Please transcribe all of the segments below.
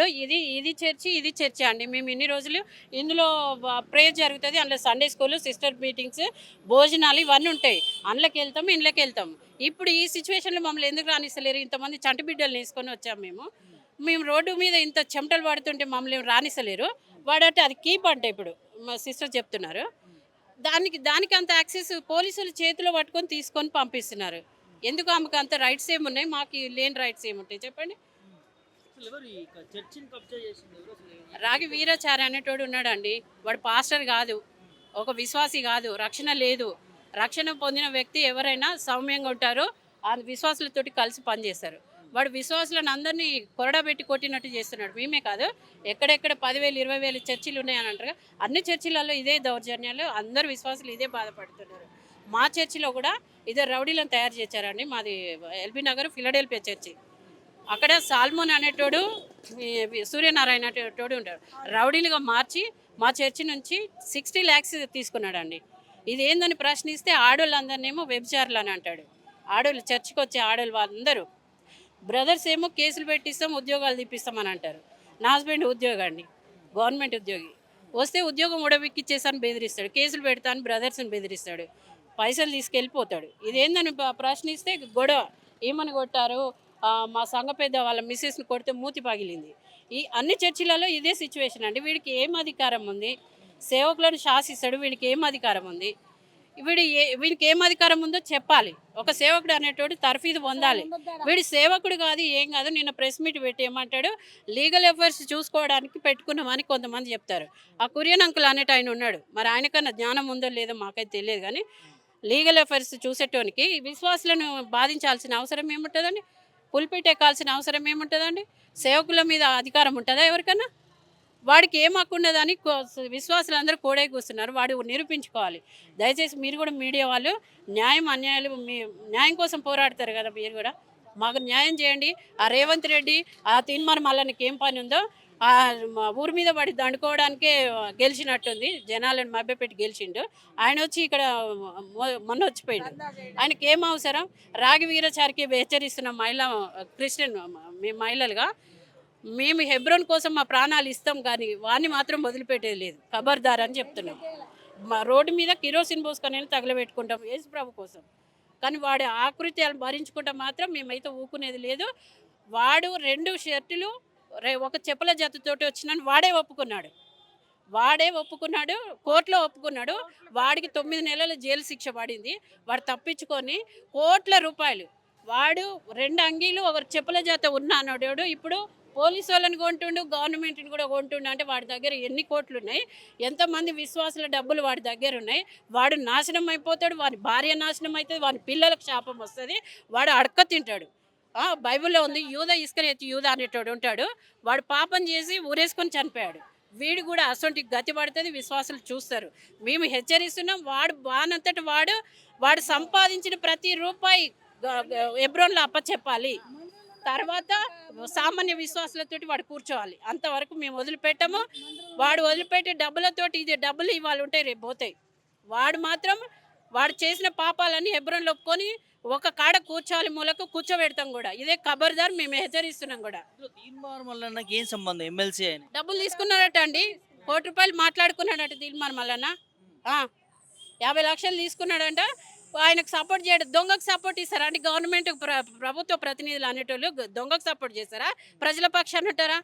ఇప్పుడు ఇది ఇది చర్చి ఇది చర్చి అండి. మేము ఇన్ని రోజులు ఇందులో ప్రేయర్ జరుగుతుంది అందులో సండే స్కూల్ సిస్టర్ మీటింగ్స్ భోజనాలు ఇవన్నీ ఉంటాయి. అందులోకి వెళ్తాం ఇండ్లకి వెళ్తాం. ఇప్పుడు ఈ సిచ్యువేషన్లో మమ్మల్ని ఎందుకు రానిస్తలేరు? ఇంతమంది చంటి బిడ్డలు వేసుకొని వచ్చాం మేము. మేము రోడ్డు మీద ఇంత చెమటలు పడుతుంటే మమ్మల్ని ఏం రానిస్తలేరు? వాడంటే అది కీప్ అంటే ఇప్పుడు మా సిస్టర్ చెప్తున్నారు. దానికి దానికి అంత యాక్సెస్ పోలీసులు చేతిలో పట్టుకొని తీసుకొని పంపిస్తున్నారు. ఎందుకు ఆమెకు అంత రైట్స్ ఏమున్నాయి? మాకు లేని రైట్స్ ఏముంటాయి? చెప్పండి. రాగి వీరాచారి అనేటోడు ఉన్నాడండి. వాడు పాస్టర్ కాదు. ఒక విశ్వాసి కాదు. రక్షణ లేదు. రక్షణ పొందిన వ్యక్తి ఎవరైనా సౌమ్యంగా ఉంటారో. ఆ విశ్వాసులతోటి కలిసి పనిచేస్తారు. వాడు విశ్వాసులను అందరినీ కొరడబెట్టి కొట్టినట్టు చేస్తున్నాడు. మేమే కాదు. ఎక్కడెక్కడ పదివేలు ఇరవై వేలు చర్చిలు ఉన్నాయని అంటారు. అన్ని చర్చిలలో ఇదే దౌర్జన్యాలు. అందరు విశ్వాసులు ఇదే బాధపడుతున్నారు. మా చర్చిలో కూడా ఇదే రౌడీలను తయారు చేశారండి. మాది ఎల్బీ నగర్ ఫిలడెల్పియా చర్చి. అక్కడ సాల్మోన్ అనేటోడు సూర్యనారాయణ అనేటోడు ఉంటాడు. రౌడీలుగా మార్చి మా చర్చి నుంచి సిక్స్టీ ల్యాక్స్ తీసుకున్నాడండి. ఇది ఏందని ప్రశ్నిస్తే ఆడోళ్ళందరినేమో వ్యభిచారులు అని అంటాడు. ఆడోళ్ళు చర్చికి వచ్చే ఆడోళ్ళు వాళ్ళందరూ బ్రదర్స్ ఏమో కేసులు పెట్టిస్తాం ఉద్యోగాలు తీపిస్తామని అంటారు. నా హస్బెండ్ ఉద్యోగం అండి గవర్నమెంట్ ఉద్యోగి. వస్తే ఉద్యోగం ఉడబెక్కిచ్చేసాను బెదిరిస్తాడు. కేసులు పెడతాను బ్రదర్స్ని బెదిరిస్తాడు. పైసలు తీసుకెళ్ళిపోతాడు. ఇదేందని ప్రశ్నిస్తే గొడవ. ఏమని కొట్టారు? మా సంఘ పెద్ద వాళ్ళ మిస్సెస్ని కొడితే మూతి పగిలింది. ఈ అన్ని చర్చిలలో ఇదే సిచ్యువేషన్ అండి. వీడికి ఏం అధికారం ఉంది? సేవకులను శాసిస్తాడు వీడికి ఏం అధికారం ఉంది? వీడి ఏ వీడికి ఏం అధికారం ఉందో చెప్పాలి. ఒక సేవకుడు అనేటోడు తర్ఫీదు పొందాలి. వీడి సేవకుడు కాదు ఏం కాదు నిన్న ప్రెస్ మీట్ పెట్టి ఏమంటాడు లీగల్ అఫైర్స్ చూసుకోవడానికి పెట్టుకున్నామని కొంతమంది చెప్తారు. ఆ కురియన్ అంకుల్ అనేటి ఆయన ఉన్నాడు. మరి ఆయనకన్నా జ్ఞానం ఉందో లేదో మాకైతే తెలియదు కానీ లీగల్ అఫైర్స్ చూసేటోనికి విశ్వాసులను బాధించాల్సిన అవసరం ఏముంటుందండి? పులిపిట్ ఎక్కాల్సిన అవసరం ఏముంటుందండి? సేవకుల మీద అధికారం ఉంటుందా ఎవరికన్నా? వాడికి ఏం హక్కు ఉన్నదని విశ్వాసులు అందరూ కోడే కూస్తున్నారు. వాడు నిరూపించుకోవాలి. దయచేసి మీరు కూడా మీడియా వాళ్ళు న్యాయం అన్యాయాలు మీ న్యాయం కోసం పోరాడతారు కదా మీరు కూడా. మాకు న్యాయం చేయండి. ఆ రేవంత్ రెడ్డి ఆ తీర్మానం మళ్ళీ ఏం పని ఉందో ఆ మా ఊరి మీద పడి దండుకోవడానికే గెలిచినట్టుంది. జనాలను మభ్యపెట్టి గెలిచిండు. ఆయన వచ్చి ఇక్కడ మొ- మొన్న వచ్చిపోయిండు. ఆయనకి ఏం అవసరం? రాగి వీరచారికి హెచ్చరిస్తున్న మహిళ క్రిస్టియన్ మేము మహిళలుగా మేము హెబ్రోన్ కోసం మా ప్రాణాలు ఇస్తాం కానీ వాడిని మాత్రం వదిలిపెట్టేది లేదు. ఖబర్దార్ అని చెప్తున్నాం. మా రోడ్డు మీద కిరోసిన్ పోసుకొని తగలబెట్టుకుంటాం యేసు ప్రభు కోసం. కానీ వాడి ఆకృత్యాలు భరించుకుంటే మాత్రం మేమైతే ఊకునేది లేదు. వాడు రెండు షర్టులు రే- ఒక చెప్పుల జతతోటి వచ్చినాను వాడే ఒప్పుకున్నాడు. వాడే ఒప్పుకున్నాడు కోర్టులో ఒప్పుకున్నాడు. వాడికి తొమ్మిది నెలల జైలు శిక్ష పడింది. వాడు తప్పించుకొని కోట్ల రూపాయలు. వాడు రెండు అంగీలు ఒక చెప్పుల జాత ఉన్నాడు ఇప్పుడు పోలీసు వాళ్ళని కొంటుండు గవర్నమెంట్ని కూడా కొంటుండు అంటే వాడి దగ్గర ఎన్ని కోట్లు ఉన్నాయి ఎంతమంది విశ్వాసుల డబ్బులు వాడి దగ్గర ఉన్నాయి? వాడు నాశనం అయిపోతాడు వాడి భార్య నాశనం అవుతుంది వాడి పిల్లలకు శాపం వస్తుంది వాడు అడక తింటాడు. బైబిల్లో ఉంది యూద ఇసుకని ఎత్తి యూద అనేటోడు ఉంటాడు. వాడు పాపం చేసి ఊరేసుకొని చనిపోయాడు. వీడు కూడా అసొంటి గతి పడుతుంది విశ్వాసులు చూస్తారు. మేము హెచ్చరిస్తున్నాం వాడు బానంతటి వాడు వాడు సంపాదించిన ప్రతి రూపాయి ఎబ్రోన్లో అప్పచెప్పాలి. తర్వాత సామాన్య విశ్వాసులతోటి వాడు కూర్చోవాలి. అంతవరకు మేము వదిలిపెట్టము. వాడు వదిలిపెట్టే డబ్బులతోటి ఇది డబ్బులు ఇవాళ ఉంటాయి రేపు పోతాయి. వాడు మాత్రం వాడు చేసిన పాపాలన్నీ ఎబ్రోన్లు ఒప్పుకొని ఒక కాడ కూర్చోవాలి మూలకు కూర్చోబెడతాం కూడా. ఇదే ఖబర్దార్ మేము హెచ్చరిస్తున్నాం కూడా. ఏం సంబంధం? ఎమ్మెల్సీ ఆయన? డబ్బులు తీసుకున్నాడట అండి. కోటి రూపాయలు మాట్లాడుకున్నాడట దీల్మాన్ మల్లన్న. యాభై లక్షలు తీసుకున్నాడంట. ఆయనకు సపోర్ట్ చేయడం దొంగకు సపోర్ట్ ఇస్తారా అంటే గవర్నమెంట్ ప్ర- ప్రభుత్వ ప్రతినిధులు అనేటోళ్ళు దొంగకు సపోర్ట్ చేస్తారా? ప్రజల పక్షాన్ని ఉంటారా?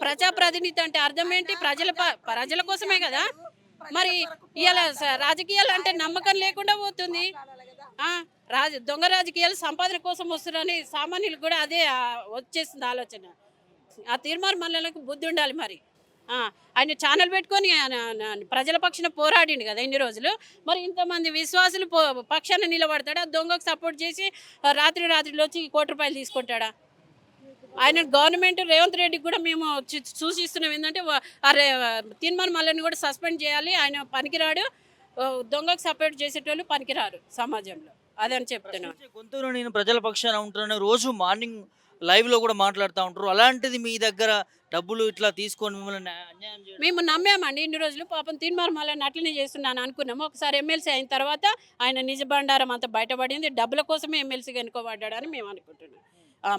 ప్రజాప్రతినిధి అంటే అర్థం ఏంటి? ప్రజల ప్రజల కోసమే కదా? మరి స- రాజకీయాలు అంటే నమ్మకం లేకుండా పోతుంది. రాజ దొంగ రాజకీయాలు సంపాదన కోసం వస్తున్నారని సామాన్యులకు కూడా అదే వచ్చేసింది ఆలోచన. ఆ తీర్మానం మల్లలకు బుద్ధి ఉండాలి మరి. ఆయన ఛానల్ పెట్టుకొని ఆయన ప్రజల పక్షాన పోరాడిండు కదా ఇన్ని రోజులు. మరి ఇంతమంది విశ్వాసులు పో పక్షాన నిలబడతాడా? దొంగకు సపోర్ట్ చేసి రాత్రి రాత్రిలో వచ్చి కోటి రూపాయలు తీసుకుంటాడా? ఆయన గవర్నమెంట్ రేవంత్ రెడ్డికి కూడా మేము సూచిస్తున్నాం ఏంటంటే తీర్మాన మల్లని తీర్మానం కూడా సస్పెండ్ చేయాలి. ఆయన పనికిరాడు. దొంగకు సపోర్ట్ చేసేటోళ్ళు పనికిరారు సమాజంలో. అదని చెప్తున్నాం ప్రశ్నించే గొంతులో నేను ప్రజల పక్షాన ఉంటున్నాను. రోజు మార్నింగ్ లైవ్లో కూడా మాట్లాడుతూ ఉంటారు. అలాంటిది మీ దగ్గర డబ్బులు ఇట్లా తీసుకొని మిమ్మల్ని అన్యాయం మేము నమ్మామండి. ఇన్ని రోజులు పాపం తీర్మానం అట్లనే చేస్తున్నాను అనుకున్నాము. ఒకసారి ఎమ్మెల్సీ అయిన తర్వాత ఆయన నిజ బండారం అంతా బయటపడింది. డబ్బుల కోసమే ఎమ్మెల్సీగా ఎన్నుకోబడ్డాడని మేము అనుకుంటున్నాం.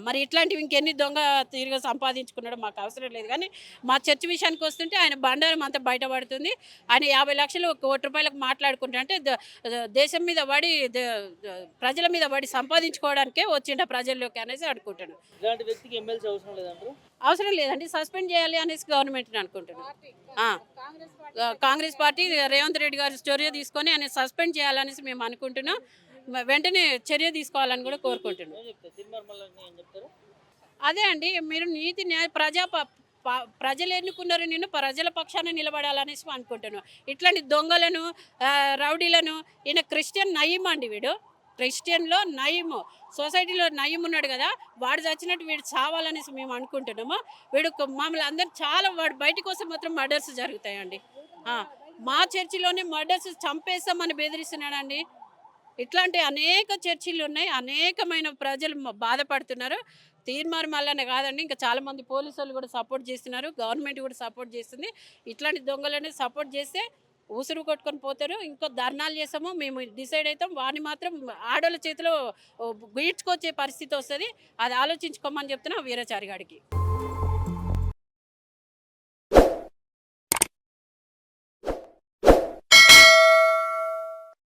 మరి ఇట్లాంటివి ఇంకెన్ని దొంగ తిరిగి సంపాదించుకున్నాడో మాకు అవసరం లేదు. కానీ మా చర్చ్ విషయానికి వస్తుంటే ఆయన బండారం అంతా బయటపడుతుంది. ఆయన యాభై లక్షలు కోటి రూపాయలకు మాట్లాడుకుంటా అంటే దేశం మీద పడి ప్రజల మీద పడి సంపాదించుకోవడానికే వచ్చిండ ప్రజల్లోకి అనేసి అనుకుంటాను ఇలాంటి వ్యక్తికి ఎమ్మెల్సీ అవసరం లేదంటారు అవసరం లేదండి. సస్పెండ్ చేయాలి అనేసి గవర్నమెంట్ అనుకుంటున్నాను కాంగ్రెస్ పార్టీ. రేవంత్ రెడ్డి గారి చర్య తీసుకొని ఆయన సస్పెండ్ చేయాలనేసి మేము అనుకుంటున్నాం. వెంటనే చర్య తీసుకోవాలని కూడా కోరుకుంటున్నాను అదే అండి మీరు నీతి న్యాయ ప్రజా ప- ప్రజలు ఎన్నుకున్నారు నేను ప్రజల పక్షాన నిలబడాలనేసి అనుకుంటున్నాను ఇట్లాంటి దొంగలను రౌడీలను ఈయన క్రిస్టియన్ నయీం అండి వీడు. క్రిస్టియన్లో నయీము సొసైటీలో నయీం ఉన్నాడు కదా వాడు చచ్చినట్టు వీడు చావాలనేసి మేము అనుకుంటున్నాము. వీడు మమ్మల్ని అందరు చాలా వాడు బయటకు వస్తే మాత్రం మర్డర్స్ జరుగుతాయండి. మా చర్చిలోనే మర్డర్స్ చంపేస్తామని బెదిరిస్తున్నాడండి. ఇట్లాంటి అనేక చర్చిలు ఉన్నాయి అనేకమైన ప్రజలు బాధపడుతున్నారు. తీర్మార్ మల్లనే కాదండి ఇంకా చాలామంది పోలీసులు కూడా సపోర్ట్ చేస్తున్నారు. గవర్నమెంట్ కూడా సపోర్ట్ చేస్తుంది. ఇట్లాంటి దొంగలని సపోర్ట్ చేస్తే ఉసురు కొట్టుకొని పోతారు. ఇంకో ధర్నాలు చేసాము మేము డిసైడ్ అవుతాం. వాడిని మాత్రం ఆడోళ్ళ చేతిలో గీడ్చుకొచ్చే పరిస్థితి వస్తుంది. అది ఆలోచించుకోమని చెప్తున్నా వీరాచారి గారికి.